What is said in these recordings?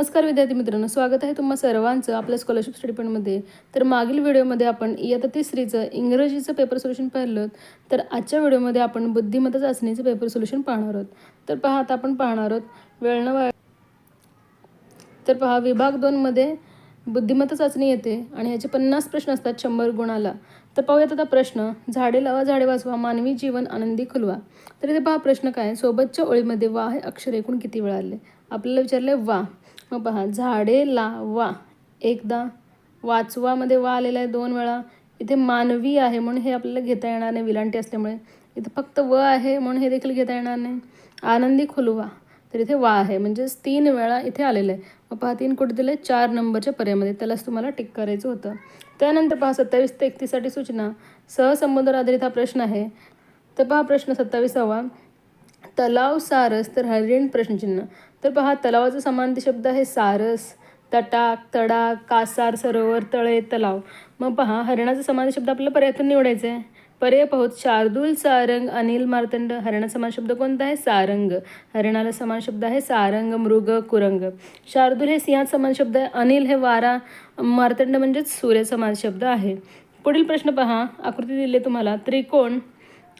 नमस्कार विद्यार्थी मित्रांनो स्वागत आहे तुम्हा सर्वांचं आपल्या स्कॉलरशिप स्टडी पॉईंटमध्ये तर मागील व्हिडिओमध्ये आपण इयत्ता तिसरीचं इंग्रजीचं पेपर सोल्युशन पाहिलं. तर आजच्या व्हिडिओमध्ये आपण बुद्धिमत्ता चाचणीचं पेपर सोल्युशन पाहणार आहोत. तर पहा आता आपण पाहणार आहोत वेळ न तर पहा विभाग दोनमध्ये बुद्धिमत्ता चाचणी येते आणि याचे पन्नास प्रश्न असतात शंभर गुणाला. तर पाहूयात आता प्रश्न झाडे लावा झाडे वाचवा मानवी जीवन आनंदी खुलवा. तर इथे पहा प्रश्न काय सोबतच्या ओळीमध्ये वा हे अक्षर एकूण किती वेळा आले? आपल्याला विचारले वा. मग पहा झाडे लावा. एकदा वाचवामध्ये वा आलेला आहे दोन वेळा. इथे मानवी आहे म्हणून हे आपल्याला घेता येणार नाही विलांटी असल्यामुळे. इथे फक्त व आहे म्हणून हे देखील घेता येणार नाही. आनंदी खुलवा. तर इथे वा आहे. म्हणजेच तीन वेळा इथे आलेलं आहे. मग पहा तीन कुठे दिले चार नंबरच्या पर्यामध्ये त्यालाच तुम्हाला टिक करायचं होतं. त्यानंतर पहा सत्तावीस ते एकतीससाठी सूचना. सहसंबंधावर आधारित हा प्रश्न आहे. तर पहा प्रश्न सत्तावीसावा. तलाव सारस तर हरिण प्रश्नचिन्ह. तर पहा तलावाचं समान शब्द आहे सारस तटाक तडाक कासार सरोवर तळे तलाव. मग पहा हरणाचा समान शब्द आपल्याला पर्यायातून निवडायचा आहे. पर्याय पाहूत शार्दूल सारंग अनिल मार्तंड. हरणा समान शब्द कोणता आहे? सारंग. हरणाला समान शब्द आहे सारंग मृग कुरंग. शार्दूल हे सिंहात समान शब्द आहे. अनिल हे वारा मार्तंड म्हणजेच सूर्य समान शब्द आहे. पुढील प्रश्न पहा. आकृती दिली तुम्हाला. त्रिकोण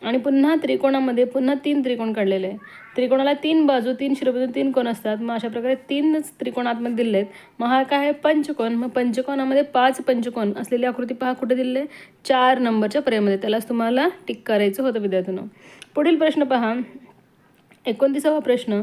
आणि पुन्हा त्रिकोणामध्ये पुन्हा तीन त्रिकोण काढलेले आहे. त्रिकोणाला तीन बाजू तीन शिरोबिंदू तीन कोण असतात? मग अशा प्रकारे तीनच त्रिकोण आतमध्ये दिले आहेत मग हा काय आहे? पंचकोन. मग पंचकोनामध्ये पाच पंचकोन असलेली आकृती पहा कुठे दिले आहे? चार नंबरच्या पर्यामध्ये त्यालाच तुम्हाला टिक करायचं होतं विद्यार्थ्यांनो. पुढील प्रश्न पहा. एकोणतीसावा प्रश्न.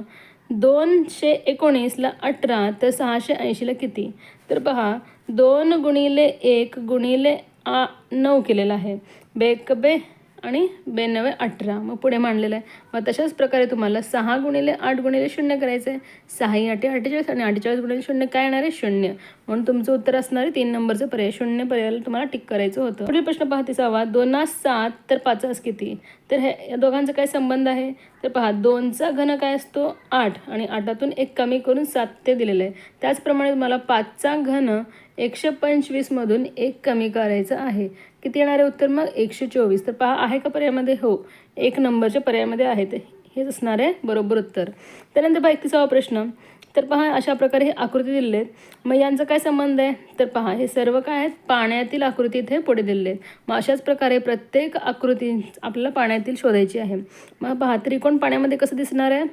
दोनशे एकोणीसला अठरा तर सहाशे ऐंशीला किती? तर पहा दोन गुणिले एक गुणिले आ नऊ केलेला आहे. बेकबे आणि बेनवे अठरा. मग पुढे मांडलेलं आहे. मग तशाच प्रकारे तुम्हाला सहा गुणिले आठ गुणिले शून्य करायचं आहे सहाही आठे अठ्ठेचाळीस आणि अठ्ठेचाळीस गुणिले शून्य काय येणार आहे? शून्य. म्हणून तुमचं उत्तर असणार आहे तीन नंबरचं पर्याय. शून्य पर्यायाला तुम्हाला टिक करायचं होतं. पुढील प्रश्न पहा तिसावा. दोनास सात तर पाचास किती? तर हे या दोघांचा काय संबंध आहे? तर पहा दोनचा घन काय असतो? आठ. आणि आठातून एक कमी करून सात ते दिलेलं आहे. त्याचप्रमाणे तुम्हाला पाचचा घन एकशे पंचवीसमधून एक कमी करायचं आहे. किती येणार आहे उत्तर? मग एकशे चोवीस. तर पहा आहे का पर्यायामध्ये? हो. एक नंबरच्या पर्यायामध्ये आहे ते हेच असणार आहे. बरोबर उत्तर. त्यानंतर पहा एकतीसावा प्रश्न. तर पहा अशा प्रकारे हे आकृती दिलेले आहेत. मग यांचा काय संबंध आहे? तर पहा हे सर्व काय आहेत? पाण्यातील आकृती इथे पुढे दिलेले आहेत. मग अशाच प्रकारे प्रत्येक आकृती आपल्याला पाण्यातील शोधायची आहे. मग पहा त्रिकोण पाण्यामध्ये कसं दिसणार आहे?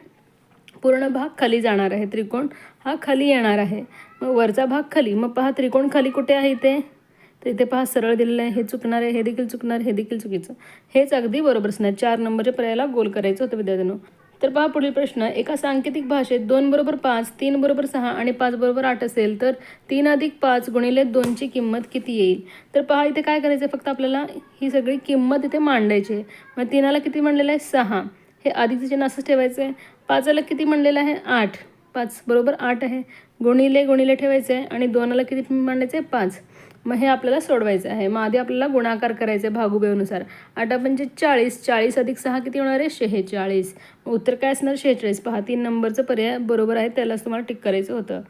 पूर्ण भाग खाली जाणार आहे. त्रिकोण हा खाली येणार आहे. मग वरचा भाग खाली. मग पहा त्रिकोण खाली कुठे आहे इथे? तर इथे पहा सरळ दिलेलं आहे हे चुकणार आहे हे देखील चुकणार हे देखील चुकीचं. हेच अगदी बरोबर असणार चार नंबरच्या पर्यायाला गोल करायचं होतं विद्यार्थ्यांनो. तर पहा पुढील प्रश्न. एका सांकेतिक भाषेत दोन बरोबर पाच तीन बरोबर सहा आणि पाच बरोबर आठ असेल तर तीन अधिक पाच गुणिले दोनची किंमत किती येईल? तर पहा इथे काय करायचं आहे फक्त आपल्याला? ही सगळी किंमत इथे मांडायची आहे. मग तीनाला किती म्हणलेलं आहे? सहा. हे आधीचं चिन्ह असंच ठेवायचं आहे पाचाला किती म्हणलेलं आहे? आठ. पाच बरोबर आठ आहे. गुणिले गुणिले ठेवायचं आहे आणि दोनाला किती मांडायचं आहे पाच. मग हे आपल्याला सोडवायचं आहे. मग आधी आपल्याला गुणाकार करायचा आहे भागुबेनुसार आठा म्हणजे चाळीस चाळीस अधिक सहा किती होणार आहे? शेहेचाळीस उत्तर काय असणार? शेहेचाळीस पहा तीन नंबरचं पर्याय बरोबर आहे त्यालाच तुम्हाला टिक करायचं होतं.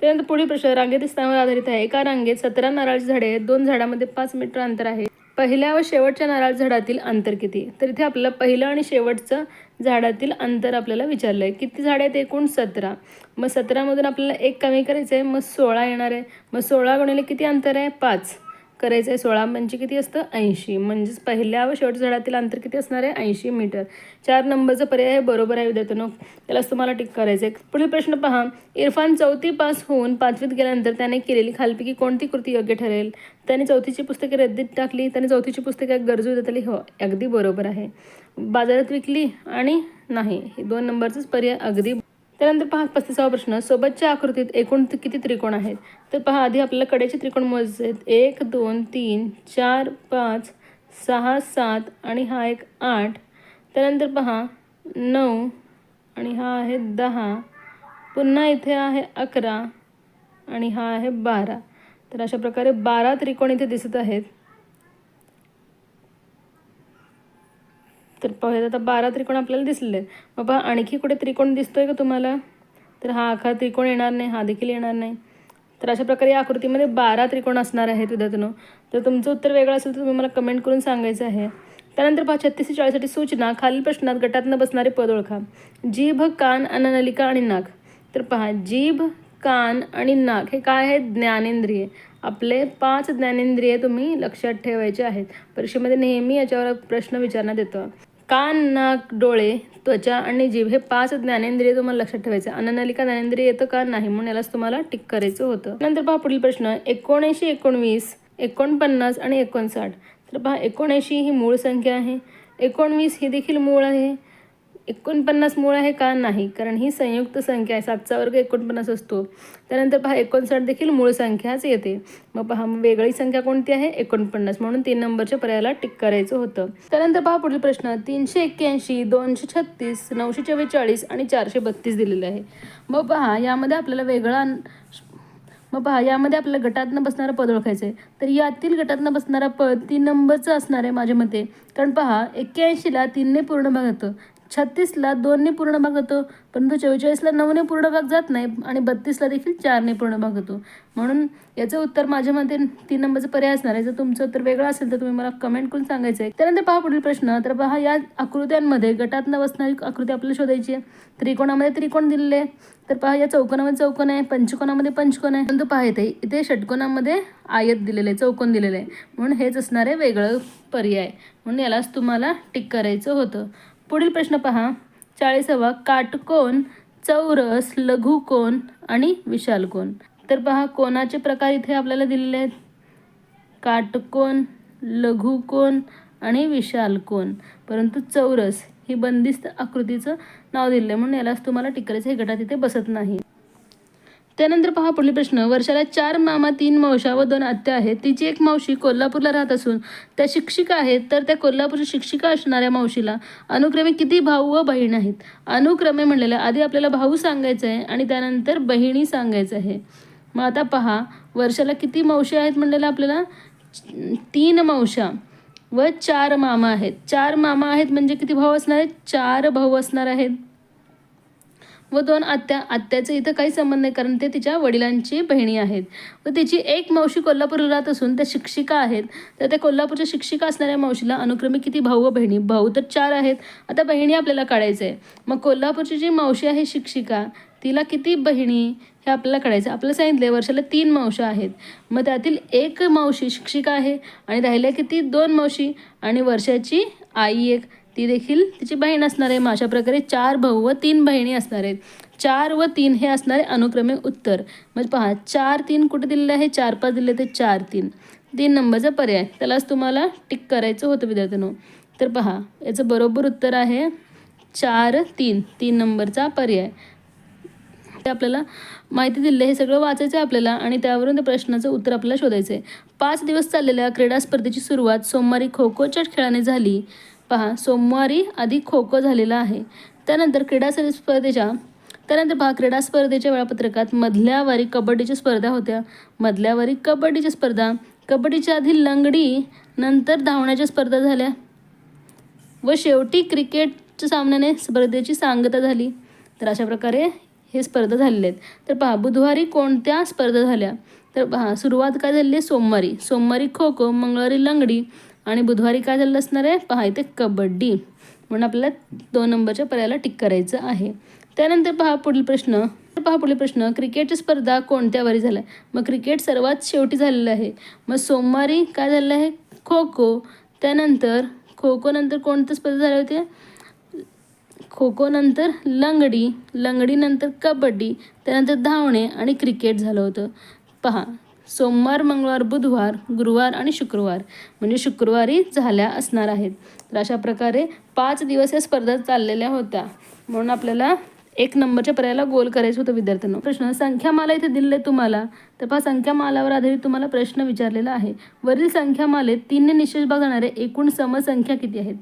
त्यानंतर पुढील प्रश्न रांगेत स्थानावर आधारित आहे. एका रांगेत सतरा नारळाची झाडे आहेत. दोन झाडामध्ये पाच मीटर अंतर आहे. पहिल्या व शेवटच्या नारळ झाडातील अंतर किती? तर इथे आपल्याला पहिलं आणि शेवटचं झाडातील अंतर आपल्याला विचारलं आहे किती झाडं आहेत? एकूण सतरा. मग सतरामधून आपल्याला एक कमी करायचं आहे मग सोळा येणार आहे. मग सोळा गुणिले किती अंतर आहे? पाच. करायचं आहे सोळा म्हणजे किती असतं? ऐंशी. म्हणजेच पहिल्या व शेवटच्या झाडातील अंतर किती असणार आहे? ऐंशी मीटर. चार नंबरचा पर्याय आहे बरोबर आहे विद्यार्थ्यांनो. त्यालाच तुम्हाला टिक करायचं आहे पुढील प्रश्न पहा. इरफान चौथी पास होऊन पाचवीत गेल्यानंतर त्याने केलेली खालपैकी कोणती कृती योग्य ठरेल? त्याने चौथीची पुस्तके रद्दीत टाकली. त्याने चौथीची पुस्तके गरजू देत आली हो अगदी बरोबर आहे. बाजारात विकली आणि नाही. हे दोन नंबरचाच पर्याय अगदी त्यानंतर पहा पस्तीसावा प्रश्न. सोबतच्या आकृतीत एकूण किती त्रिकोण आहेत? तर पहा आधी आपल्याला कडेचे त्रिकोण मोजायचे आहेत. एक दोन तीन चार पाच सहा सात आणि हा एक आठ. त्यानंतर पहा नऊ आणि हा आहे दहा. पुन्हा इथे आहे अकरा आणि हा आहे बारा. तर अशा प्रकारे बारा त्रिकोण इथे दिसत आहेत. तर पाहूयात आता बारा त्रिकोण आपल्याला दिसलेले आहेत. आणखी कुठे त्रिकोण दिसतोय का तुम्हाला? तर हा आखा त्रिकोण येणार नाही हा देखील येणार नाही. तर अशा प्रकारे या आकृतीमध्ये बारा त्रिकोण असणार आहेत विद्यार्थ्यांनो. जर तुमचं उत्तर वेगळं असेल तर तुम्ही मला कमेंट करून सांगायचं आहे. त्यानंतर पहा छत्तीस ते चाळीससाठी सूचना खालील प्रश्नात गटातनं बसणारे पद ओळखा. जीभ कान अन्ननलिका आणि नाक. तर पहा जीभ कान आणि नाक हे काय आहे ज्ञानेंद्रिय. आपले पाच ज्ञानेंद्रिय तुम्ही लक्षात ठेवायचे आहेत. परीक्षेमध्ये नेहमी याच्यावर प्रश्न विचारण्यात येतो. कान नाक डोळे त्वचा आणि जीभ हे पाच ज्ञानेंद्रिय तुम्हाला लक्षात ठेवायचे. अन्ननलिका ज्ञानेंद्रिय येतं का? नाही म्हणून यालाच तुम्हाला टिक करायचं होतं. नंतर पहा पुढील प्रश्न. एकोणऐंशी एकोणवीस एकोणपन्नास आणि एकोणसाठ. तर पहा एकोणऐंशी ही मूळ संख्या आहे. एकोणवीस ही देखील मूळ आहे. एकोणपन्नास मूळ आहे का नाही? कारण ही संयुक्त संख्या आहे सातचा वर्ग एकोणपन्नास असतो. त्यानंतर पहा एकोणसाठ देखील मूळ संख्याच येते. मग पहा वेगळी संख्या कोणती आहे? एकोणपन्नास. म्हणून तीन नंबरच्या पर्यायाला टिक करायचं होतं. त्यानंतर पहा पुढील प्रश्न. तीनशे एक्क्याऐंशी दोनशे छत्तीस नऊशे चव्वेचाळीस आणि चारशे बत्तीस दिलेले आहे. मग पहा यामध्ये आपल्याला वेगळा मग पहा यामध्ये आपल्याला गटातनं बसणारा पद ओळखायचं आहे. तर यातील गटातनं बसणारा पद तीन नंबरचं असणार आहे माझ्या मते. कारण पहा एक्क्याऐंशीला तीनने पूर्ण भाग होतं. छत्तीसला दोनने पूर्ण भाग होतो परंतु चव्वेचाळीसला नऊने पूर्ण भाग जात नाही आणि बत्तीसला देखील चारने पूर्ण भाग होतो. म्हणून याचं उत्तर माझ्या मते तीन नंबरचा पर्याय असणार आहे. जर तुमचं उत्तर वेगळं असेल तर तुम्ही मला कमेंट करून सांगायचं आहे. त्यानंतर पहा पुढील प्रश्न. तर पहा या आकृत्यांमध्ये गटातनं बसणारी आकृती आपल्याला शोधायची आहे. त्रिकोणामध्ये त्रिकोण दिलेले आहे. तर पहा या चौकोनामध्ये चौकोन आहे पंचकोनामध्ये पंचकोन आहे. परंतु पहा इथे इथे षटकोनामध्ये आयत दिलेलं आहे चौकोन दिलेलं आहे. म्हणून हेच असणार आहे वेगळं पर्याय. म्हणून यालाच तुम्हाला टिक करायचं होतं. पुढील प्रश्न पहा. चाळीसावा काटकोन चौरस लघुकोन आणि विशालकोन. तर पहा कोणाचे प्रकार इथे आपल्याला दिलेले आहेत? काटकोन लघुकोन आणि विशालकोन. परंतु चौरस ही बंदिस्त आकृतीचं नाव दिलेलं आहे. म्हणून यालाच तुम्हाला टिकरायचं गटात इथे बसत नाही. त्यानंतर पहा पुढील प्रश्न. वर्षाला चार मामा तीन मावशा व दोन आत्या आहेत. तिची एक मावशी कोल्हापूरला राहत असून त्या शिक्षिका आहेत. तर त्या कोल्हापूरची शिक्षिका असणाऱ्या मावशीला अनुक्रमे किती भाऊ व बहीण आहेत? अनुक्रमे म्हणलेलं आधी आपल्याला भाऊ सांगायचं आहे आणि त्यानंतर बहिणी सांगायचं आहे. मग आता पहा वर्षाला किती मावशी आहेत म्हणलेलं आपल्याला? तीन मावशा व चार मामा आहेत. चार मामा आहेत म्हणजे किती भाऊ असणार आहेत? चार भाऊ असणार आहेत. व दोन आत्या आत्याचं इथं काही संबंध नाही कारण ते तिच्या वडिलांची बहिणी आहेत. व तिची एक मावशी कोल्हापूरला राहत असून त्या शिक्षिका आहेत. तर त्या कोल्हापूरच्या शिक्षिका असणाऱ्या मावशीला अनुक्रमे किती भाऊ व बहिणी? भाऊ तर चार आहेत. आता बहिणी आपल्याला काढायचं आहे. मग कोल्हापूरची जी मावशी आहे शिक्षिका तिला किती बहिणी हे आपल्याला कळायचं आपल्याला आहे वर्षाला तीन मावशा आहेत. मग त्यातील एक मावशी शिक्षिका आहे आणि राहिल्या किती? दोन मावशी आणि वर्षाची आई एक. ती देखील तिची बहीण असणार आहे. मग अशा प्रकारे चार भाऊ व तीन बहिणी असणार आहेत. चार व तीन हे असणारे अनुक्रमे उत्तर. म्हणजे पहा चार तीन कुठे दिलेले आहे? चार पाच दिले ते चार तीन. तीन नंबरचा पर्याय. त्यालाच तुम्हाला टिक करायचं होतं विद्यार्थ्यांनो. तर पहा याचं बरोबर उत्तर आहे चार तीन. तीन नंबरचा पर्याय. ते आपल्याला माहिती दिली हे सगळं वाचायचं आहे आपल्याला आणि त्यावरून त्या प्रश्नाचं उत्तर आपल्याला शोधायचं आहे. पाच दिवस चाललेल्या क्रीडा स्पर्धेची सुरुवात सोमवारी खो खोच्या खेळाने झाली. पहा सोमवारी आधी खो खो झालेला आहे. त्यानंतर क्रीडा स्पर्धेच्या त्यानंतर पहा क्रीडा स्पर्धेच्या वेळापत्रकात मधल्या वारी कबड्डीच्या स्पर्धा होत्या. मधल्या वारी कबड्डीच्या स्पर्धा. कबड्डीच्या आधी लंगडी नंतर धावण्याच्या स्पर्धा झाल्या. व शेवटी क्रिकेटच्या सामन्याने स्पर्धेची सांगता झाली. तर अशा प्रकारे हे स्पर्धा झालेले आहेत. तर पहा बुधवारी कोणत्या स्पर्धा झाल्या? तर पहा सुरुवात काय झाली? आहे सोमवारी. सोमवारी खो खो मंगळवारी लंगडी आणि बुधवारी काय झालं असणार आहे? पहा इथे कबड्डी. म्हणून आपल्याला दोन नंबरच्या पर्यायाला टिक करायचं आहे. त्यानंतर पहा पुढील प्रश्न. पहा पुढील प्रश्न. क्रिकेटची स्पर्धा कोणत्या वारी झाल्या? मग क्रिकेट सर्वात शेवटी झालेलं आहे. मग सोमवारी काय झालेलं आहे? खो खो त्यानंतर खो खो नंतर कोणत्या स्पर्धा झाल्या होत्या खो खो नंतर लंगडी. लंगडीनंतर कबड्डी. त्यानंतर धावणे आणि क्रिकेट झालं होतं. पहा सोमवार मंगळवार बुधवार गुरुवार आणि शुक्रवार. म्हणजे शुक्रवारी झाल्या असणार आहेत. तर अशा प्रकारे पाच दिवस या स्पर्धा चाललेल्या होत्या. म्हणून आपल्याला एक नंबरच्या पर्यायाला गोल करायचं होतं विद्यार्थ्यांना. प्रश्न संख्यामाला इथे दिले तुम्हाला. तर पहा संख्यामालावर आधारित तुम्हाला प्रश्न विचारलेला आहे. वरील संख्यामालेत तीनने निशेष भाग जाणारे एकूण समसंख्या किती आहेत?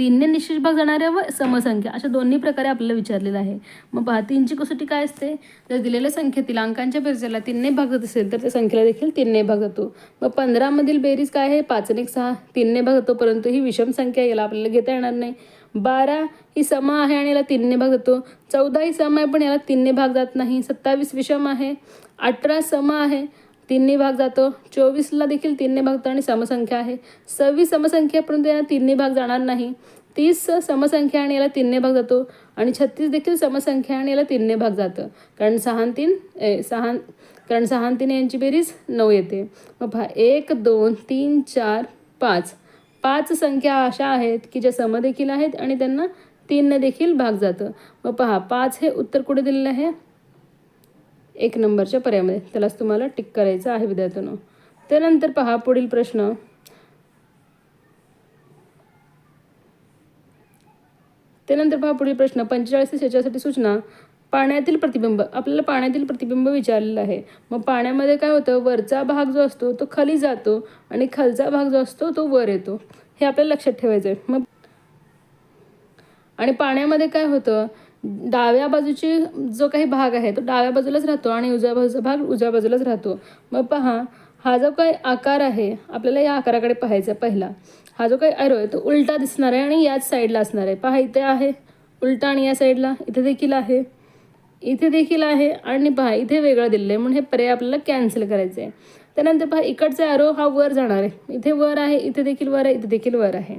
तीनने निशेष भाग जाणाऱ्या व समसंख्या अशा दोन्ही प्रकारे आपल्याला विचारलेलं आहे. मग पहा तीनची कसोटी काय असते? जर दिलेल्या संख्येतील अंकांच्या बेरजेला तीनने भाग जात असेल तर त्या संख्येला देखील तीनने भाग जातो. मग पंधरामधील बेरीज काय आहे? पाचने सहा तीनने भाग जातो परंतु ही विषम संख्या याला आपल्याला घेता येणार नाही. बारा ही सम आहे आणि याला तीनने भाग जातो. चौदा ही सम आहे पण याला तीनने भाग जात नाही. सत्तावीस विषम आहे. अठरा सम आहे. तीनने भाग जातो. चोवीसला देखील तीनने भाग जातो आणि समसंख्या आहे. सव्वीस समसंख्या परंतु याला तीनने भाग जाणार नाही. तीस समसंख्या आणि याला तीनने भाग जातो. आणि छत्तीस देखील समसंख्या आणि याला तीनने भाग जातं. कारण सहा तीन ए सहा कारण सहा तीन यांची बेरीज नऊ येते. मग पहा एक दोन तीन चार पाच. पाच संख्या अशा आहेत की ज्या सम देखील आहेत आणि त्यांना तीनने देखील भाग जातं. मग पहा पाच हे उत्तर कुठे दिलेलं आहे? एक नंबरच्या पर्यायामध्ये. त्यालाच तुम्हाला टिक करायचं आहे विद्यार्थ्यांनो. त्यानंतर पहा पुढील प्रश्न. त्यानंतर पहा पुढील प्रश्न. पंचेचाळीस ते शेहेचाळीससाठी सूचना. पाण्यातील प्रतिबिंब. आपल्याला पाण्यातील प्रतिबिंब विचारलेलं आहे. मग पाण्यामध्ये काय होतं? वरचा भाग जो असतो तो खाली जातो आणि खालचा भाग जो असतो तो वर येतो. हे आपल्याला लक्षात ठेवायचं आहे मग आणि पाण्यामध्ये काय होतं? डाव्या बाजूची जो काही भाग आहे तो डाव्या बाजूलाच राहतो आणि उजव्या बाजूचा भाग उजव्या बाजूलाच राहतो. मग पहा हा जो काही आकार आहे आपल्याला या आकाराकडे पाहायचा आहे पहिला. हा जो काही ऐरो आहे तो उलटा दिसणार आहे आणि याच साईडला असणार आहे. पहा इथे आहे उलटा आणि या साईडला इथे देखील आहे इथे देखील आहे आणि पहा इथे वेगळं दिलेलं आहे. म्हणून हे पर्याय आपल्याला कॅन्सल करायचे आहे त्यानंतर पहा इकडचा ॲरो हा वर जाणार आहे. इथे वर आहे इथे देखील वर आहे इथे देखील वर आहे.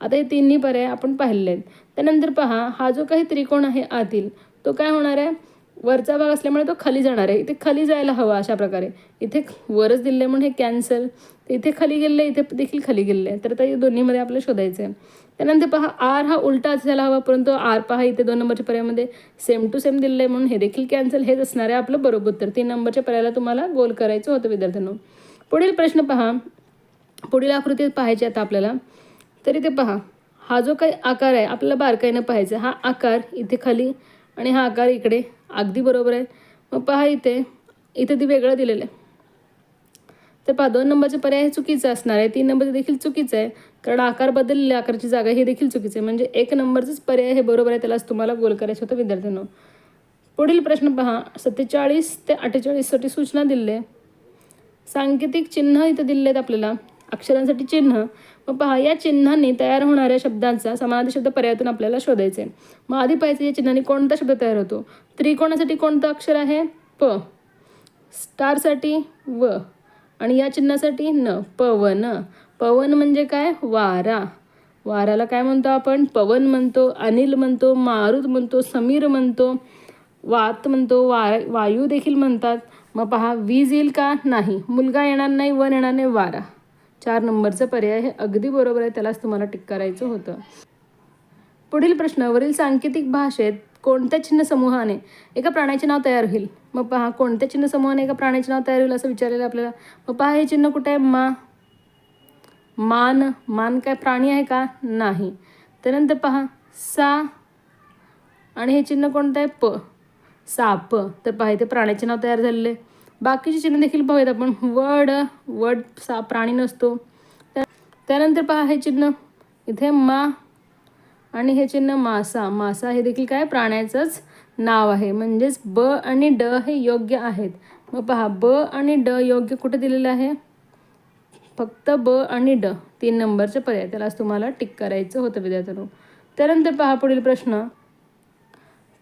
आता हे तिन्ही पर्याय आपण पाहिलेले आहेत. त्यानंतर पहा हा जो काही त्रिकोण आहे आतील तो काय होणार आहे? वरचा भाग असल्यामुळे तो खाली जाणार आहे. इथे खाली जायला हवा अशा प्रकारे. इथे वरच दिले म्हणून हे कॅन्सल इथे खाली गेले इथे देखील खाली गेले तर आता दोन्हीमध्ये आपल्याला शोधायचं आहे त्यानंतर पहा आर हा उलटा असायला हवा परंतु आर पहा इथे दोन नंबरच्या पर्यायामध्ये सेम टू सेम दिलेलं आहे म्हणून हे देखील कॅन्सल हेच असणार आहे आपलं बरोबर. उत्तर तीन नंबरच्या पर्यायाला तुम्हाला गोल करायचं होतं विद्यार्थ्यांनो. पुढील प्रश्न पहा. पुढील आकृतीत पाहायचे आता आपल्याला. तर इथे पहा. हा जो काही आकार आहे आपल्याला बारकाईनं पाहायचा हा आकार इथे खाली आणि हा आकार इकडे. अगदी बरोबर आहे. मग पहा इथे. इथे ती वेगळं दिलेलं आहे. तर पहा दोन नंबरचे पर्याय हे चुकीचं असणार आहे. तीन नंबरचे देखील चुकीचं आहे. कारण आकार बदललेल्या आकाराची जागा हे देखील चुकीचं आहे. म्हणजे एक नंबरचंच पर्याय हे बरोबर आहे त्यालाच तुम्हाला गोल करायचं होतं विद्यार्थ्यांनो. पुढील प्रश्न पहा. सत्तेचाळीस ते अठ्ठेचाळीससाठी सूचना दिले सांकेतिक चिन्ह इथं दिले आहेत आपल्याला. अक्षरांसाठी चिन्ह. मग पहा या चिन्हांनी तयार होणाऱ्या शब्दांचा समानार्थी शब्द पर्यायातून आपल्याला शोधायचे. मग आधी पाहायचं या चिन्हांनी कोणता शब्द तयार होतो? त्रिकोणासाठी कोणतं अक्षर आहे? प. स्टारसाठी व. आणि या चिन्हासाठी न पवन. पवन म्हणजे काय? वारा. वाराला काय म्हणतो आपण? पवन म्हणतो अनिल म्हणतो मारुत म्हणतो समीर म्हणतो वात म्हणतो वा वायू देखील म्हणतात. मग पहा वीज येईल का? नाही. मुलगा येणार नाही वन येणार नाही वारा. चार नंबरचं पर्याय हे अगदी बरोबर आहे त्यालाच तुम्हाला टिक करायचं होतं. पुढील प्रश्न वरील सांकेतिक भाषेत कोणत्या चिन्ह समूहाने एका प्राण्याचे नाव तयार होईल? मग पहा कोणत्या चिन्ह समूहाने एका प्राण्याचे नाव तयार होईल असं विचारलेलं आपल्याला? मग पहा हे चिन्ह कुठे आहे? मा. मान. मान काय प्राणी आहे का? नाही. त्यानंतर पहा सा. आणि हे चिन्ह कोणतं आहे? प. साप तर पहा इथे प्राण्याचे नाव तयार झालेले. बाकीचे चिन्ह देखील पाहूयात आपण. वड वड सा प्राणी नसतो. त्या- त्यानंतर पहा हे चिन्ह. इथे मा आणि हे चिन्ह मासा. मासा हे देखील काय? प्राण्याचंच नाव आहे. म्हणजेच ब आणि ड हे योग्य आहेत. मग पहा ब आणि ड योग्य कुठे दिलेलं आहे? फक्त ब आणि ड. तीन नंबरचे पर्याय. त्यालाच तुम्हाला टिक करायचं होतं विद्यार्थ्यांनो. त्यानंतर पहा पुढील प्रश्न.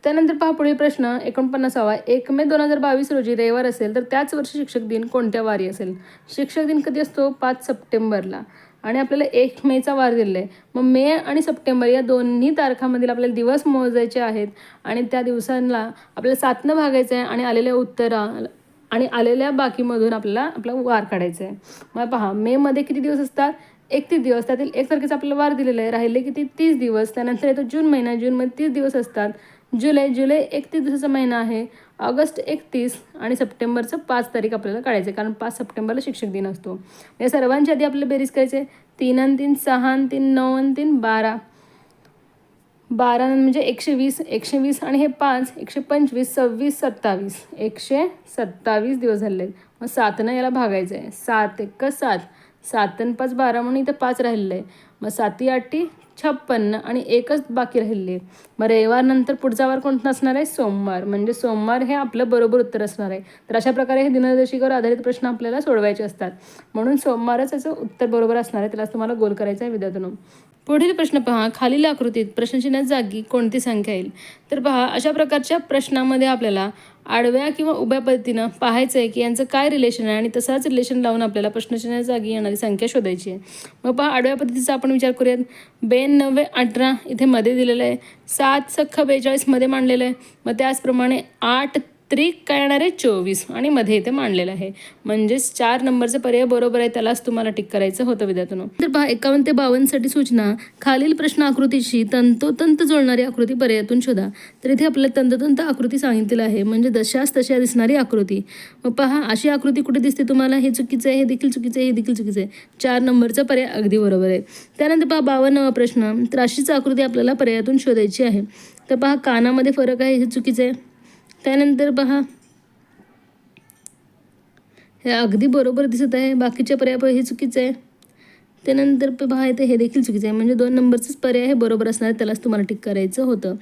त्यानंतर पहा पुढील प्रश्न एकोणपन्नासावा. एक मे दोन हजार बावीस रोजी रविवार असेल तर त्याच वर्षी शिक्षक दिन कोणत्या वारी असेल? शिक्षक दिन कधी असतो? पाच सप्टेंबरला. आणि आपल्याला एक मेचा वार दिलेला आहे मग मे आणि सप्टेंबर या दोन्ही तारखामधील आपल्याला दिवस मोजायचे आहेत आणि त्या दिवसांना आपल्याला सातनं भागायचं आहे आणि आलेल्या उत्तरा आणि आलेल्या बाकीमधून आपल्याला आपला वार काढायचा आहे. मग पहा मेमध्ये किती दिवस असतात? एकतीस दिवस. त्यातील एक तारखेचा आपल्याला वार दिलेला आहे. राहिले किती? तीस दिवस. त्यानंतर येतो जून महिना. जूनमध्ये तीस दिवस असतात. जुलै जुलै एकतीस दिवसाचा महिना आहे. ऑगस्ट एकतीस आणि सप्टेंबरचं पाच तारीख आपल्याला काढायचं आहे कारण पाच सप्टेंबरला शिक्षक दिन असतो. या सर्वांच्या आधी आपल्याला बेरीज करायचे आहे. तीन आणि तीन सहा आणि तीन नऊ आणि तीन बारा. बारा म्हणजे एकशे वीस एकशे वीस आणि हे पाच एकशे पंचवीस सव्वीस सत्तावीस. एकशे सत्तावीस दिवस झाले आहेत. मग सातनं याला भागायचं आहे सात एक सात. सात आणि पाच बारा म्हणून इथं पाच राहिलेलं आहे मग साती आठी छप्पन्न आणि एकच बाकी राहिले मग रविवार नंतर पुढचा वार कोणता असणार आहे? सोमवार. म्हणजे सोमवार हे आपलं बरोबर उत्तर असणार आहे. तर अशा प्रकारे हे दिनदर्शिकेवर आधारित प्रश्न आपल्याला सोडवायचे असतात. म्हणून सोमवारच याचं उत्तर बरोबर असणार आहे. त्यालाच तुम्हाला गोल करायचा आहे विद्यार्थ्यांनो. पुढील प्रश्न पहा. खालील आकृतीत प्रश्नचिन्ह जागी कोणती संख्या येईल? तर पहा अशा प्रकारच्या प्रश्नामध्ये आपल्याला आडव्या किंवा उभ्या पद्धतीनं पाहायचं आहे की यांचं काय रिलेशन आहे आणि तसाच रिलेशन लावून आपल्याला प्रश्नचिन्ह जागी येणारी संख्या शोधायची आहे. मग पहा आडव्या पद्धतीचा आपण विचार करूयात. बेन नव्वे अठरा इथे मध्ये दिलेलं आहे. सात सख्ख बेचाळीसमध्ये मांडलेलं आहे. मग त्याचप्रमाणे आठ त्रिक काय येणार आहे चोवीस आणि मध्ये इथे मांडलेलं आहे. म्हणजेच चार नंबरचं पर्याय बरोबर आहे त्यालाच तुम्हाला टिक करायचं होतं विद्यार्थ्यांनो. तर पहा एकावन्न ते बावन्नसाठी सूचना. खालील प्रश्न आकृतीशी तंतोतंत जोडणारी आकृती पर्यायातून शोधा. तर इथे आपल्याला तंतोतंत आकृती सांगितलेलं आहे म्हणजे दशास तशा दिसणारी आकृती. मग पहा अशी आकृती कुठे दिसते तुम्हाला? हे चुकीचं आहे हे देखील चुकीचं आहे हे देखील चुकीचं आहे. चार नंबरचा पर्याय अगदी बरोबर आहे. त्यानंतर पहा बावन्नवा प्रश्न. तर अशीच आकृती आपल्याला पर्यायातून शोधायची आहे. तर पहा कानामध्ये फरक आहे हे चुकीचं आहे. त्यानंतर पहा. हे अगदी बरोबर दिसत आहे. बाकीच्या पर्याय हे चुकीचं आहे. त्यानंतर प- पहा इथे हे देखील चुकीचं आहे. म्हणजे दोन नंबरचंच पर्याय हे बरोबर असणार त्यालाच तुम्हाला टिक करायचं होतं.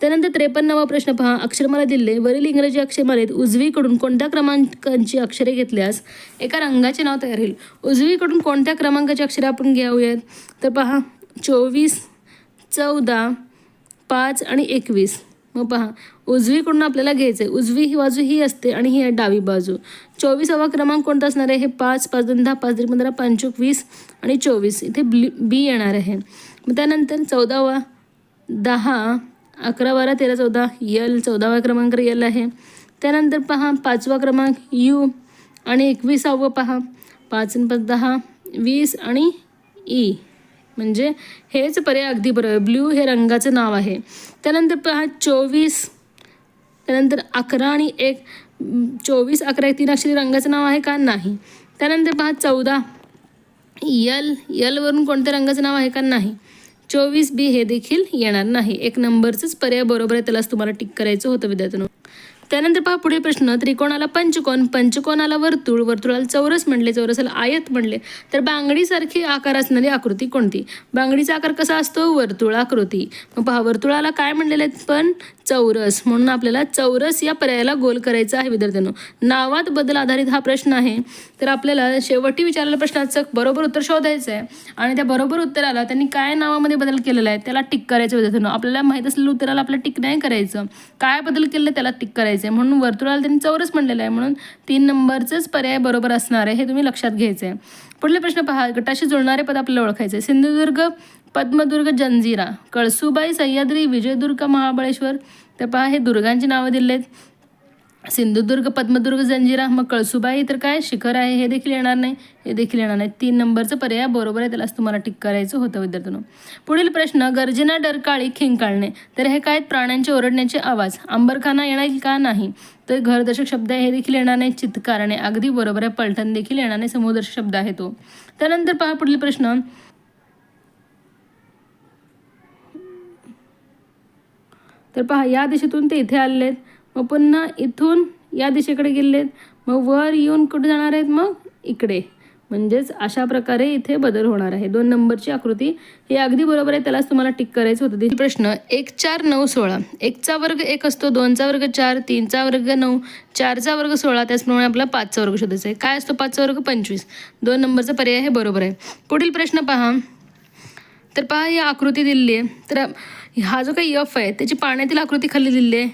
त्यानंतर त्रेपन्नावा प्रश्न पहा. अक्षरमाला दिले वरील इंग्रजी अक्षरमालेत उजवीकडून कोणत्या क्रमांकांची अक्षरे घेतल्यास एका रंगाचे नाव तयार होईल. उजवीकडून कोणत्या क्रमांकाची अक्षरे आपण घेऊयात तर पहा चोवीस चौदा पाच आणि एकवीस. मग पहा उजवीकडून आपल्याला घ्यायचं आहे उजवी ही बाजू ही असते आणि ही आहे डावी बाजू. चोवीसावा क्रमांक कोणता असणार आहे? हे पाच पाच दोन दहा पाच दोन पंधरा पंचवीस वीस आणि चोवीस. इथे ब्ली बी येणार आहे. मग त्यानंतर चौदावा दहा अकरा बारा तेरा चौदा यल. चौदावा क्रमांक यल आहे. त्यानंतर पहा पाचवा क्रमांक यू आणि एकविसावं पहा. पाच आणि पाच दहा वीस आणि ई. म्हणजे हेच पर्याय अगदी बरोबर. ब्ल्यू हे रंगाचं नाव आहे. त्यानंतर पहा चोवीस. त्यानंतर अकरा आणि एक. चोवीस अकरा एक तीन अक्षरी रंगाचं नाव आहे का? नाही. त्यानंतर पहा चौदा. यल यलवरून कोणत्या रंगाचं नाव आहे का? नाही. चोवीस बी हे देखील येणार नाही. एक नंबरचंच पर्याय बरोबर आहे त्यालाच तुम्हाला टिक करायचं होतं विद्यार्थ्यांनो. त्यानंतर पहा पुढे प्रश्न. त्रिकोणाला पंचकोन पंचकोणाला वर्तुळ वर्तुळाला चौरस म्हणले चौरसाला आयत म्हणले. तर बांगडीसारखी आकार असणारी आकृती कोणती? बांगडीचा आकार कसा असतो? वर्तुळ आकृती मग पहा वर्तुळाला काय म्हणलेले आहे पण? चौरस. म्हणून आपल्याला चौरस या पर्यायाला गोल करायचा आहे विद्यार्थ्यांनो. नावात बदल आधारित हा प्रश्न आहे. तर आपल्याला शेवटी विचारलेल्या प्रश्नाचं बरोबर उत्तर शोधायचं आहे. आणि त्या बरोबर उत्तराला त्यांनी काय नावामध्ये बदल केलेला आहे त्याला टिक करायचं विद्यार्थ्यांनो. आपल्याला माहीत असलेल्या उत्तराला आपल्याला टिक नाही करायचं. काय बदल केलं त्याला टिक करायचं आहे म्हणून वर्तुळाला त्यांनी चौरस म्हणलेलं आहे. म्हणून तीन नंबरचंच पर्याय बरोबर असणार आहे हे तुम्ही लक्षात घ्यायचं आहे पुढले प्रश्न पहा. गटाशी जुळणारे पद आपल्याला ओळखायचे आहे. सिंधुदुर्ग पद्मदुर्ग जंजिरा कळसुबाई सह्याद्री विजयदुर्ग महाबळेश्वर तर पहा हे दुर्गांची नावं दिली आहेत. सिंधुदुर्ग पद्मदुर्ग जंजिरा मग कळसुबाई तर काय? शिखर आहे हे देखील येणार नाही. हे देखील येणार नाही. तीन नंबरचं पर्याय बरोबर आहे त्यालाच तुम्हाला टिक करायचं होतं विद्यार्थ्यांनो. पुढील प्रश्न गर्जना डरकाळी खिंकाळणे. तर हे काय प्राण्यांचे ओरडण्याचे आवाज. आंबरखाना येणार का नाही? तर घरदर्शक शब्द आहे हे देखील येणार नाही. चित्कारणे. अगदी बरोबर आहे पलटण देखील येणार नाही. समुद्रदर्शक शब्द आहे तो. त्यानंतर पहा पुढील प्रश्न. तर पहा या दिशेतून ते इथे आलेले आहेत मग पुन्हा इथून या दिशेकडे गेलेत मग वर येऊन कुठे जाणार आहेत? मग इकडे. म्हणजेच अशा प्रकारे इथे बदल होणार आहे. दोन नंबरची आकृती. ही अगदी बरोबर आहे. त्यालाच तुम्हाला टिक करायचं होतं. ते प्रश्न एक चार नऊ सोळा. एकचा वर्ग एक असतो दोनचा वर्ग चार तीनचा वर्ग नऊ चारचा वर्ग सोळा. त्याचप्रमाणे आपला पाचचा वर्ग शोधायचा आहे. काय असतो? पाचचा वर्ग पंचवीस. दोन नंबरचा पर्याय हे बरोबर आहे. पुढील प्रश्न पहा. तर पहा ही आकृती दिलेली आहे. तर हा जो काही यफ आहे त्याची पाण्यातील आकृती खाली दिलेली आहे.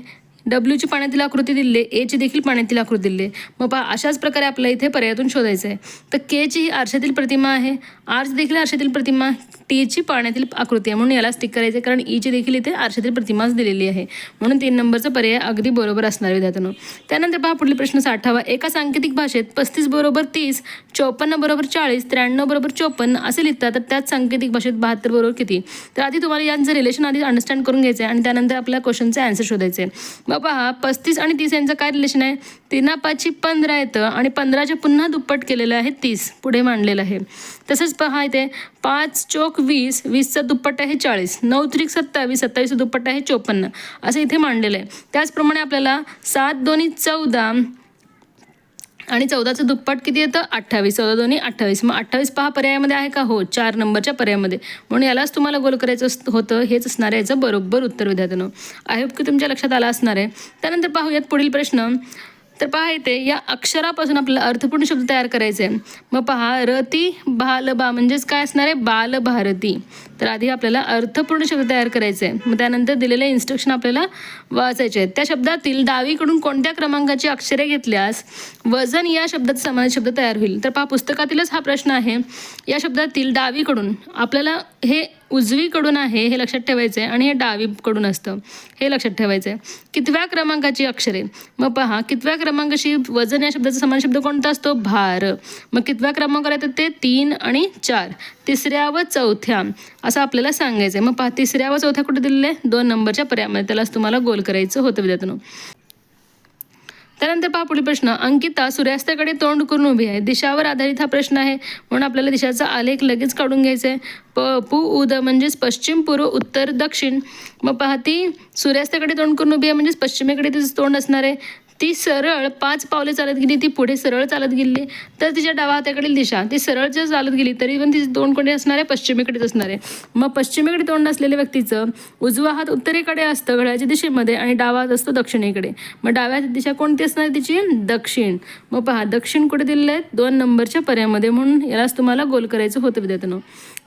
डब्ल्यूची पाण्यातील आकृती दिली एची देखील पाण्यातील आकृती दिली. मग पहा अशाच प्रकारे आपल्याला इथे पर्यायातून शोधायचं आहे तर केची ही आरशातील प्रतिमा आहे. आर्च देखील आरशातील प्रतिमा टीची पाण्यातील आकृती आहे. म्हणून याला स्टिक करायचं आहे कारण e ईची देखील इथे आरशातील प्रतिमाच दिलेली आहे. म्हणून तीन नंबरचा पर्याय अगदी बरोबर असणार विद्यार्थ्यांनो. त्यानंतर पहा पुढील प्रश्न साठावा. एका सांकेतिक भाषेत पस्तीस बरोबर तीस चौपन्न बरोबर चाळीस त्र्याण्णव बरोबर चौपन्न असे लिहितात तर त्याच सांकेतिक भाषेत बहात्तर बरोबर किती? तर आधी तुम्हाला यांचं रिलेशन आधी अंडरस्टँड करून घ्यायचं आहे आणि त्यानंतर आपल्या क्वेश्चनचे आन्सर शोधायचे बाबा हा पहा पस्तीस आणि तीस यांचं काय रिलेशन आहे? तीना पाचची पंधरा येतं आणि पंधराच्या पुन्हा दुप्पट केलेलं आहे तीस. पुढे मांडलेलं आहे. तसंच पहा इथे पाच चोक वीस वीसचा दुप्पट आहे चाळीस. नऊ त्रिक सत्तावीस सत्तावीसचा दुप्पट आहे चोपन्न. असं इथे मांडलेलं आहे. त्याचप्रमाणे आपल्याला सात दोन्ही चौदा आणि चौदाचं दुप्पट किती येतं? अठ्ठावीस. चौदा दोन्ही अठ्ठावीस. मग अठ्ठावीस पहा पर्यायामध्ये आहे का? हो चार नंबरच्या पर्यायामध्ये. म्हणून यालाच तुम्हाला गोल करायचं होतं हेच असणार आहे याचं बरोबर उत्तर विद्यार्थ्यानं. आय होप की तुमच्या लक्षात आला असणार आहे. त्यानंतर पाहूयात पुढील प्रश्न. तर पहा येते या अक्षरापासून आपल्याला अर्थपूर्ण शब्द तयार करायचे. आहे मग पहा रती बालबा म्हणजेच काय असणार आहे? बालभारती. तर आधी आपल्याला अर्थपूर्ण शब्द तयार करायचे आहे. मग त्यानंतर दिलेले इन्स्ट्रक्शन आपल्याला वाचायचे आहेत. त्या शब्दातील डावीकडून कोणत्या क्रमांकाची अक्षरे घेतल्यास वजन या शब्दात समान शब्द तयार होईल. तर पहा पुस्तकातीलच हा प्रश्न आहे. या शब्दातील डावीकडून आपल्याला हे उजवीकडून आहे हे लक्षात ठेवायचं आहे आणि हे डावीकडून असतं. हे लक्षात ठेवायचं आहे. कितव्या क्रमांकाची अक्षरे? मग पहा कितव्या क्रमांकाशी वजन या शब्दाचा समान शब्द कोणता असतो? भार. मग कितव्या क्रमांकावर येतात ते? तीन आणि चार. तिसऱ्या व चौथ्या. असं आपल्याला सांगायचं आहे मग पहा तिसऱ्या व चौथ्या कुठे दिलेले आहे? दोन नंबरच्या पर्यायामध्ये. त्यालाच तुम्हाला गोल करायचं होतं विद्यार्थ्यांनो. त्यानंतर पहा पुढील प्रश्न. अंकिता सूर्यास्ताकडे तोंड करून उभी आहे. दिशावर आधारित हा प्रश्न आहे. म्हणून आपल्याला दिशाचा आलेख लगेच काढून घ्यायचा आहे प पू उद म्हणजेच पश्चिम पूर्व उत्तर दक्षिण. मग पहा ती सूर्यास्ताकडे तोंड करून उभी आहे म्हणजेच पश्चिमेकडे तिचं तोंड असणार आहे. ती सरळ पाच पावले चालत गेली ती पुढे सरळ चालत गेली. तर तिच्या डावा हाताकडील दिशा ती सरळ जर चालत गेली तरी पण तिचे दोन कोणी असणार आहे? पश्चिमेकडेच असणार आहे. मग पश्चिमेकडे तोंड असलेल्या व्यक्तीचं उजवा हात उत्तरेकडे असतं घड्याच्या दिशेमध्ये आणि डावा हात असतो दक्षिणेकडे. मग डाव्या दिशा कोणती असणार आहे तिची? दक्षिण. मग पहा दक्षिण कुठे दिलेलं आहे? दोन नंबरच्या पर्यामध्ये म्हणून यालाच तुम्हाला गोल करायचं होतं विद्यार्थ्यांना.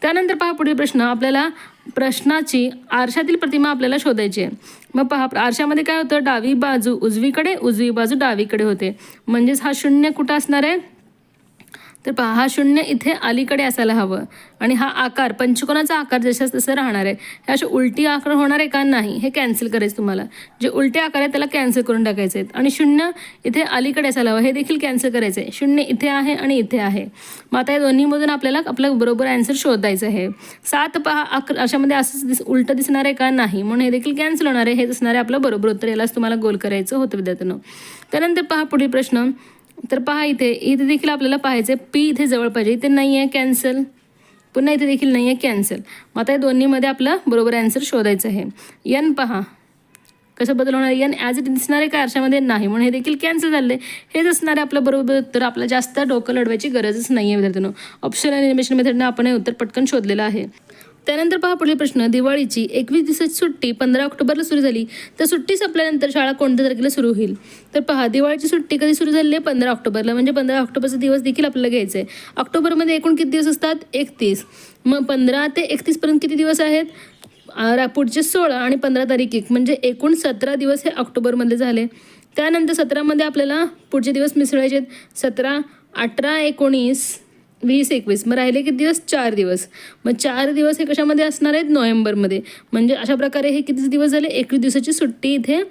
त्यानंतर पहा पुढील प्रश्न. आपल्याला प्रश्नाची आरशातील प्रतिमा आपल्याला शोधायची आहे. मग पहा आरशामध्ये काय होतं? डावी बाजू उजवीकडे उजवी बाजू डावीकडे होते. म्हणजेच हा शून्य कुठं असणार आहे? तर पहा हा शून्य इथे अलीकडे असायला हवं. आणि हा आकार पंचकोनाचा आकार जशाच तसं राहणार आहे. हे असे उलटी आकार होणार आहे का? नाही. हे कॅन्सल करायचं तुम्हाला. जे उलटे आकार आहेत त्याला कॅन्सल करून टाकायचे आहेत. आणि शून्य इथे अलीकडे असायला हवं. हे देखील कॅन्सल करायचं आहे. शून्य इथे आहे आणि इथे आहे. मग आता या दोन्हीमधून आपल्याला आपलं बरोबर आन्सर शोधायचं आहे. सात पहा अकरा अशामध्ये असंच दिस उलटं दिसणार आहे का? नाही. म्हणून हे देखील कॅन्सल होणार आहे. हे दिसणार आहे आपलं बरोबर उत्तर. यालाच तुम्हाला गोल करायचं होतं विद्यार्थ्यांना. त्यानंतर पहा पुढील प्रश्न. तर पहा इथे इथे देखील आपल्याला पाहायचं आहे पी इथे जवळ पाहिजे. इथे नाही आहे कॅन्सल पुन्हा इथे देखील नाही आहे कॅन्सल मग आता या दोन्हीमध्ये आपलं बरोबर ॲन्सर शोधायचं आहे. यन पहा. कसं बदल होणार? यन ॲज इट दिसणार आहे का आरशामध्ये? नाही. म्हणून हे देखील कॅन्सल झालं आहे हेच असणार आहे आपलं बरोबर उत्तर. आपलं जास्त डोकं लढवायची गरजच नाही आहे विद्यार्थ्यांनो. ऑप्शन आणि एनिमेशन मेथडनं आपण हे उत्तर पटकन शोधलेलं आहे. त्यानंतर पहा पुढील प्रश्न. दिवाळीची एकवीस दिवसाची सुट्टी पंधरा ऑक्टोबरला सुरू झाली. तर सुट्टी संपल्यानंतर शाळा कोणत्या तारखेला सुरू होईल? तर पहा दिवाळीची सुट्टी कधी सुरू झाली आहे? पंधरा ऑक्टोबरला. म्हणजे पंधरा ऑक्टोबरचा दिवस देखील आपल्याला घ्यायचा आहे. ऑक्टोबरमध्ये एकूण किती दिवस असतात? एकतीस. मग पंधरा ते एकतीसपर्यंत किती दिवस आहेत? रा- पुढचे सोळा आणि पंधरा तारीख एक. म्हणजे एकूण सतरा दिवस हे ऑक्टोबरमध्ये झाले. त्यानंतर सतरामध्ये आपल्याला पुढचे दिवस मिसळायचे आहेत. सतरा अठरा एकोणीस वीस एकवीस. मग राहिले किती दिवस चार दिवस. मग चार दिवस हे कशामध्ये असणार आहेत? नोव्हेंबरमध्ये. म्हणजे अशा प्रकारे हे किती दिवस झाले? एकवीस दिवसाची सुट्टी इथे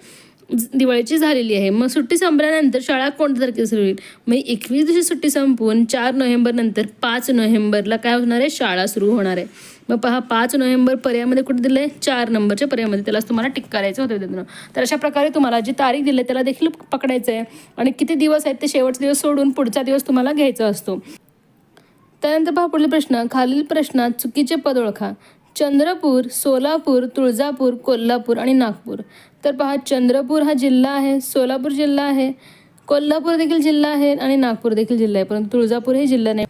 दिवाळीची झालेली आहे. मग सुट्टी संपल्यानंतर शाळा कोणत्या तारखेला सुरू होईल? मग एकवीस दिवशी सुट्टी संपवून चार नोव्हेंबरनंतर पाच नोव्हेंबरला काय होणार आहे? शाळा सुरू होणार आहे. मग पहा पाच नोव्हेंबर पर्यायामध्ये कुठे दिलं आहे? चार नंबरच्या पर्यायामध्ये. त्यालाच तुम्हाला टिक करायचं होतं त्यांना तर अशा प्रकारे तुम्हाला जी तारीख दिली आहे त्याला देखील पकडायचं आहे. आणि किती दिवस आहेत ते शेवटचे दिवस सोडून पुढचा दिवस तुम्हाला घ्यायचा असतो. त्यानंतर पहा पुढील प्रश्न खालील प्रश्नात चुकीचे पद ओळखा. चंद्रपूर सोलापूर तुळजापूर कोल्हापूर आणि नागपूर. तर पहा चंद्रपूर हा जिल्हा आहे सोलापूर जिल्हा आहे कोल्हापूर देखील जिल्हा आहे आणि नागपूर देखील जिल्हा आहे. परंतु तुळजापूर हे जिल्हा नाही.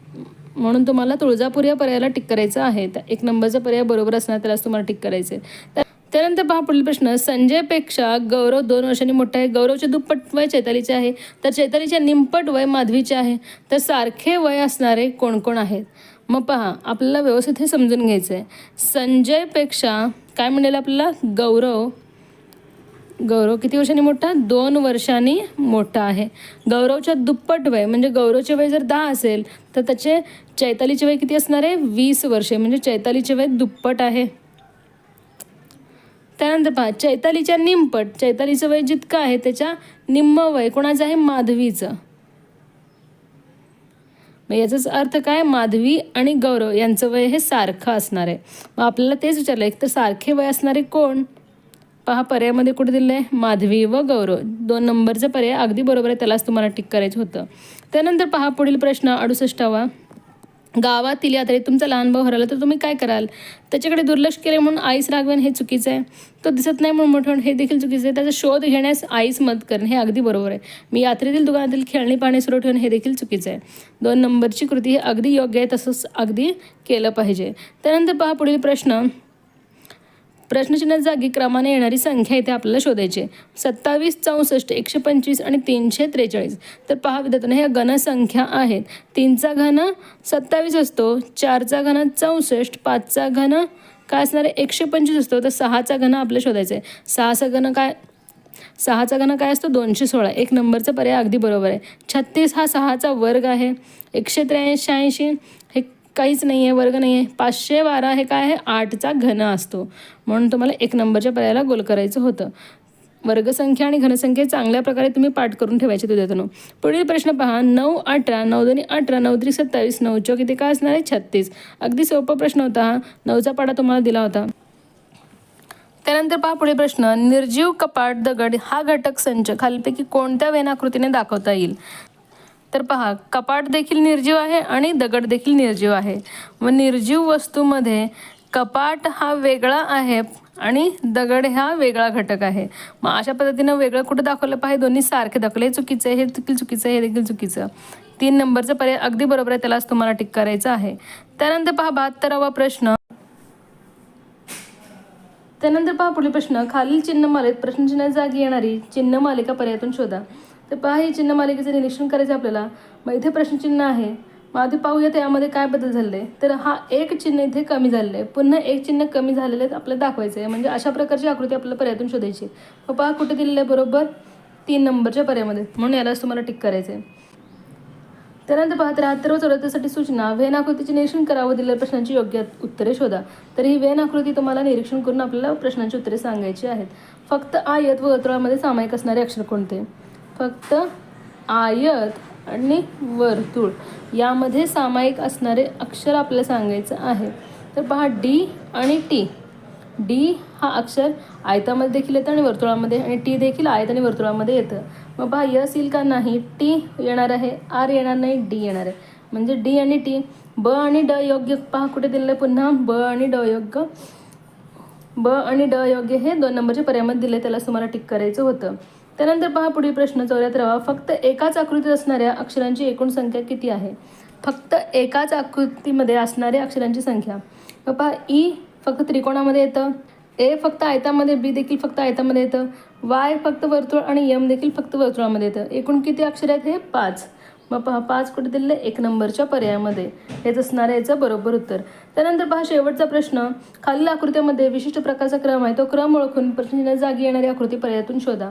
म्हणून तुम्हाला तुळजापूर या पर्यायाला टिक करायचं आहे. एक नंबरचा पर्याय बरोबर असणार त्यालाच तुम्हाला टिक करायचं आहे त्यानंतर पहा पुढील प्रश्न. संजयपेक्षा गौरव दोन वर्षांनी मोठा आहे. गौरवचे दुप्पट वय चैतालीचे आहे. तर चैतालीचे निंपट वय माधवीचे आहे. तर सारखे वय असणारे कोण कोण आहेत? मग पहा आपल्याला व्यवस्थित हे समजून घ्यायचं आहे संजयपेक्षा काय म्हणेल आपल्याला? गौरव गौरव किती वर्षांनी मोठा? दोन वर्षांनी मोठा आहे. गौरवच्या दुप्पट वय म्हणजे गौरवचे वय जर दहा असेल तर त्याचे चैतालीचे वय किती असणार आहे? वीस वर्षे म्हणजे चैतालीचे वय दुप्पट आहे. त्यानंतर पहा चैतालीच्या निमपट चैतालीचं वय जितकं आहे त्याच्या निम्म वय कोणाचं आहे? माधवीचं. मग याचाच अर्थ काय? माधवी आणि गौरव यांचं वय हे सारखं असणार आहे. मग आपल्याला तेच विचारलं एक तर सारखे वय असणारे कोण? पहा पर्यायामध्ये कुठे दिलं आहे माधवी व गौरव. दोन नंबरचा पर्याय अगदी बरोबर आहे त्यालाच तुम्हाला टिक करायचं होतं. त्यानंतर पहा पुढील प्रश्न अडुसष्टावा. गावातील यात्रेत तुमचा लहान भाऊ हरवला तर तुम्ही काय कराल? त्याच्याकडे दुर्लक्ष केले म्हणून आईस रागवेन हे चुकीचं आहे. तो दिसत नाही म्हणून मोठं हे देखील चुकीचं आहे. त्याचा शोध घेण्यास आईस मदत करणे हे अगदी बरोबर आहे. मी यात्रेतील दुकानातील खेळणी पाणी सुरू ठेवून हे देखील चुकीचं आहे. दोन नंबरची कृती ही अगदी योग्य आहे तसंच अगदी केलं पाहिजे. त्यानंतर पहा पुढील प्रश्न. प्रश्नचिन्ह जागी क्रमाने येणारी संख्या इथे आपल्याला शोधायची आहे. सत्तावीस चौसष्ट एकशे पंचवीस आणि तीनशे त्रेचाळीस. तर पहा विद्यार्थ्यांना ह्या घनसंख्या आहेत. तीनचा घन सत्तावीस असतो चारचा घन चौसष्ट पाचचा घन काय असणार आहे? एकशे पंचवीस असतो. तर सहाचा घन आपल्याला शोधायचा आहे. सहाचा घन काय? सहाचा घन काय असतो? दोनशे सोळा. एक नंबरचा पर्याय अगदी बरोबर आहे. छत्तीस हा सहाचा वर्ग आहे. एकशे त्र्याऐंशी ऐंशी हे काहीच नाही आहे वर्ग नाही आहे पाचशे बारा हे काय आहे? आठचा घन असतो. म्हणून तुम्हाला एक नंबरच्या पर्यायाला गोल करायचं होतं. वर्गसंख्या आणि घनसंख्या चांगल्या प्रकारे तुम्ही पाठ करून ठेवायचे विद्यार्थ्यांनो पुढील प्रश्न पहा. नऊ अठरा नऊ दोन्ही अठरा नऊ त्रिक सत्तावीस नऊ चौक इथे काय असणार आहे? छत्तीस. अगदी सोपा प्रश्न होता. हा नऊचा पाडा तुम्हाला दिला होता. त्यानंतर पहा पुढे प्रश्न. निर्जीव कपाट दगड हा घटक संच खालीपैकी कोणत्या वेनाकृतीने दाखवता येईल? तर पहा कपाट देखील निर्जीव आहे आणि दगड देखील निर्जीव आहे. व निर्जीव वस्तूमध्ये कपाट हा वेगळा आहे आणि दगड हा वेगळा घटक आहे. मग अशा पद्धतीनं वेगळं कुठं दाखवलं पाहिजे? दोन्ही सारखे दाखवले. हे चुकीचं आहे हे देखील चुकीचं आहे हे देखील चुकीचं. तीन नंबरचं पर्याय अगदी बरोबर आहे त्यालाच तुम्हाला टिक करायचं आहे. त्यानंतर पहा बहात्तरावा प्रश्न. त्यानंतर पहा पुढील प्रश्न. खालील चिन्ह चिन्हमालेत प्रश्नचिन्ह जागी येणारी चिन्ह मालिका पर्यायातून शोधा. तर पहा ही चिन्ह मालिकेचं निरीक्षण करायचं आपल्याला. मग इथे प्रश्नचिन्ह आहे. मग आधी पाहूया त्यामध्ये काय बदल झाले. तर हा एक चिन्ह इथे कमी झालेलं आहे. पुन्हा एक चिन्ह कमी झालेलं आपल्याला दाखवायचं आहे. म्हणजे अशा प्रकारची आकृती आपल्याला पर्यायातून शोधायची मग पहा कुठे दिलेलं आहे बरोबर? तीन नंबरच्या पर्यायामध्ये. म्हणून यालाच तुम्हाला टिक करायचं आहे. त्यानंतर पहा त्र्याहत्तर व चौऱ्याहत्तरसाठी सूचना. वेन आकृतीचे निरीक्षण करावं दिलेल्या प्रश्नांची योग्य उत्तरे शोधा. तर ही वेन आकृती तुम्हाला निरीक्षण करून आपल्याला प्रश्नांची उत्तरे सांगायची आहेत. फक्त आयत व अतुळामध्ये सामायिक असणारे अक्षर कोणते? फक्त आयत आणि वर्तुळ यामध्ये सामायिक असणारे अक्षर आपल्याला सांगायचं आहे. तर पहा डी आणि टी. डी हा अक्षर आयतामध्ये देखील येतं आणि वर्तुळामध्ये आणि टी देखील आयत आणि वर्तुळामध्ये येतं. मग पहा यस येईल का नाही? टी येणार आहे आर येणार नाही डी येणार आहे. म्हणजे डी आणि टी ब आणि ड योग्य पहा कुठे दिलेलं आहे पुन्हा ब आणि ड योग्य ब आणि ड योग्य हे दोन नंबरचे पर्यायामध्ये दिले त्यालाच तुम्हाला टिक करायचं होतं. त्यानंतर पहा पुढील प्रश्न. चौऱ्याहत्तरावा. फक्त एकाच आकृतीत असणाऱ्या अक्षरांची एकूण संख्या किती आहे? फक्त एकाच आकृतीमध्ये असणाऱ्या अक्षरांची संख्या. मग पहा ई फक्त त्रिकोणामध्ये येतं. ए फक्त आयतामध्ये बी देखील फक्त आयतामध्ये येतं. वाय फक्त वर्तुळ आणि यम देखील फक्त वर्तुळामध्ये येतं. एकूण किती अक्षर आहेत हे? पाच. मग पहा पाच कुठे दिले एक नंबरच्या पर्यायामध्ये. हेच असणार आहे याचं बरोबर उत्तर. त्यानंतर पहा शेवटचा प्रश्न. खालील आकृत्यामध्ये विशिष्ट प्रकारचा क्रम आहे. तो क्रम ओळखून प्रश्न जागी येणारी आकृती पर्यायातून शोधा.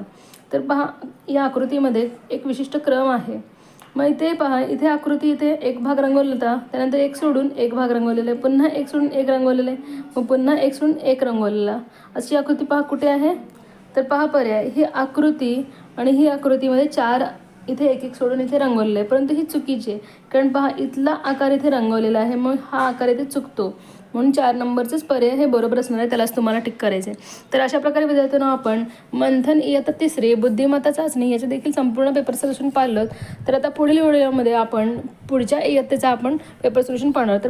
तर पहा या आकृतीमध्ये एक विशिष्ट क्रम आहे. मग इथे पहा इथे आकृती इथे एक भाग रंगवलेला होता. त्यानंतर एक सोडून एक भाग रंगवलेला आहे. पुन्हा एक सोडून एक रंगवलेलं आहे. मग पुन्हा एक सोडून एक रंगवलेला. अशी आकृती पहा कुठे आहे? तर पहा पर्याय. ही आकृती आणि ही आकृतीमध्ये चार इथे एक एक सोडून इथे रंगवलेलं आहे. परंतु ही चुकीची आहे. कारण पहा इथला आकार इथे रंगवलेला आहे. मग हा आकार इथे चुकतो. म्हणून चार नंबरचेच पर्याय हे बरोबर असणार आहे त्यालाच तुम्हाला टिक करायचं आहे तर अशा प्रकारे विद्यार्थ्यांना आपण मंथन इयत्ता तिसरी बुद्धिमत्ता चाचणी याचे देखील संपूर्ण पेपर सोल्युशन पाहिलं. तर आता पुढील व्हिडिओमध्ये आपण पुढच्या इयत्तेचा आपण पेपर सोल्युशन पाहणार तर